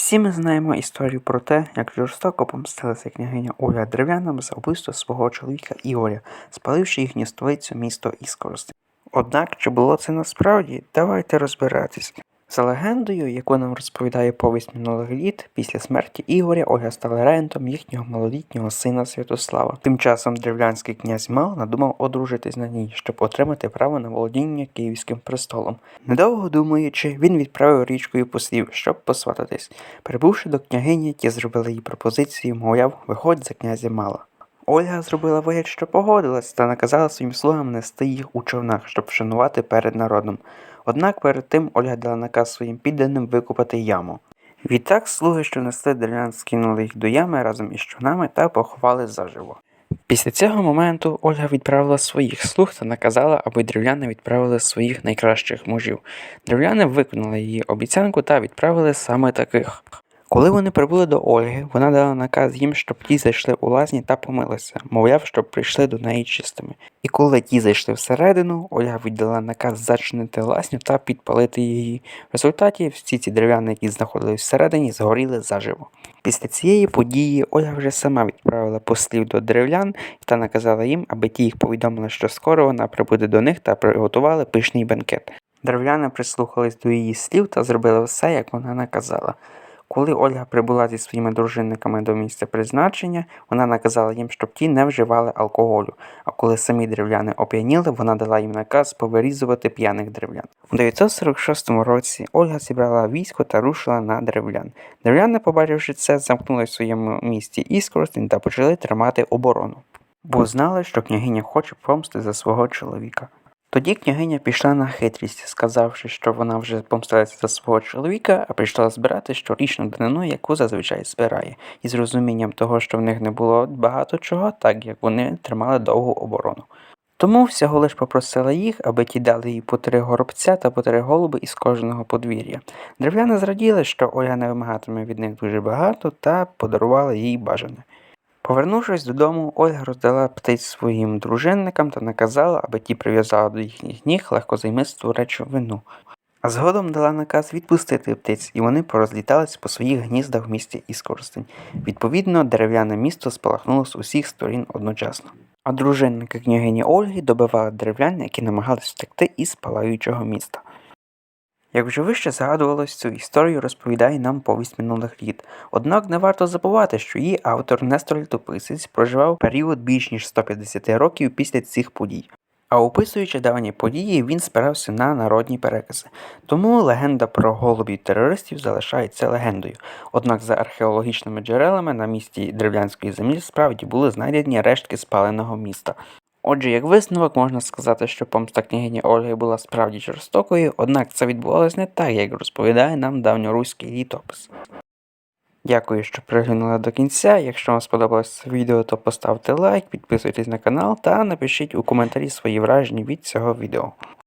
Всі ми знаємо історію про те, як жорстоко помстилася княгиня Оля Дерев'яна за вбивство свого чоловіка Ігоря, спаливши їхню столицю місто Іскорости. Однак, чи було це насправді, давайте розбиратись. За легендою, яку нам розповідає повість минулих літ, після смерті Ігоря Ольга стала регентом їхнього малолітнього сина Святослава. Тим часом древлянський князь Мал надумав одружитись на ній, щоб отримати право на володіння київським престолом. Недовго думаючи, він відправив річкою послів, щоб посвататись. Прибувши до княгині, ті зробили їй пропозицію, мовляв, виходь за князя Мала. Ольга зробила вигляд, що погодилась, та наказала своїм слугам нести їх у човнах, щоб вшанувати перед народом. Однак перед тим Ольга дала наказ своїм підданим викопати яму. Відтак слуги, що несли дерев'ян, скинули їх до ями разом із човнами та поховали заживо. Після цього моменту Ольга відправила своїх слуг та наказала, аби древляни відправили своїх найкращих мужів. Древляни виконали її обіцянку та відправили саме таких. Коли вони прибули до Ольги, вона дала наказ їм, щоб ті зайшли у лазні та помилися, мовляв, щоб прийшли до неї чистими. І коли ті зайшли всередину, Ольга віддала наказ зачинити лазню та підпалити її. В результаті всі ці дерев'яни, які знаходились всередині, згоріли заживо. Після цієї події Ольга вже сама відправила послів до деревлян та наказала їм, аби ті їх повідомили, що скоро вона прибуде до них та приготували пишний бенкет. Деревляни прислухались до її слів та зробили все, як вона наказала. Коли Ольга прибула зі своїми дружинниками до місця призначення, вона наказала їм, щоб ті не вживали алкоголю. А коли самі древляни оп'яніли, вона дала їм наказ повирізувати п'яних древлян. У 946 році Ольга зібрала військо та рушила на древлян. Древляни, побачивши це, замкнули в своєму місті Іскоростень та почали тримати оборону. Бо знали, що княгиня хоче помсти за свого чоловіка. Тоді княгиня пішла на хитрість, сказавши, що вона вже помстилася за свого чоловіка, а прийшла збирати щорічну данину, яку зазвичай збирає, і з розумінням того, що в них не було багато чого, так як вони тримали довгу оборону. Тому всього лиш попросила їх, аби ті дали їй по три горобця та по три голуби із кожного подвір'я. Древляни зраділи, що Оля не вимагатиме від них дуже багато, та подарували їй бажане. Повернувшись додому, Ольга роздала птиць своїм дружинникам та наказала, аби ті прив'язали до їхніх ніг легкозаймисту речовину. А згодом дала наказ відпустити птиць, і вони порозлітались по своїх гніздах в місті Іскоростень. Відповідно, дерев'яне місто спалахнуло з усіх сторін одночасно. А дружинники княгині Ольги добивали дерев'ян, які намагались втекти із палаючого міста. Як вже вище згадувалось, цю історію розповідає нам повість минулих літ. Однак не варто забувати, що її автор Нестор Літописець проживав період більш ніж 150 років після цих подій. А описуючи давні події, він спирався на народні перекази. Тому легенда про голубів терористів залишається легендою. Однак за археологічними джерелами на місці древлянської землі справді були знайдені рештки спаленого міста. Отже, як висновок можна сказати, що помста княгині Ольги була справді жорстокою, однак це відбувалось не так, як розповідає нам давньоруський літопис. Дякую, що приглянули до кінця. Якщо вам сподобалось це відео, то поставте лайк, підписуйтесь на канал та напишіть у коментарі свої враження від цього відео.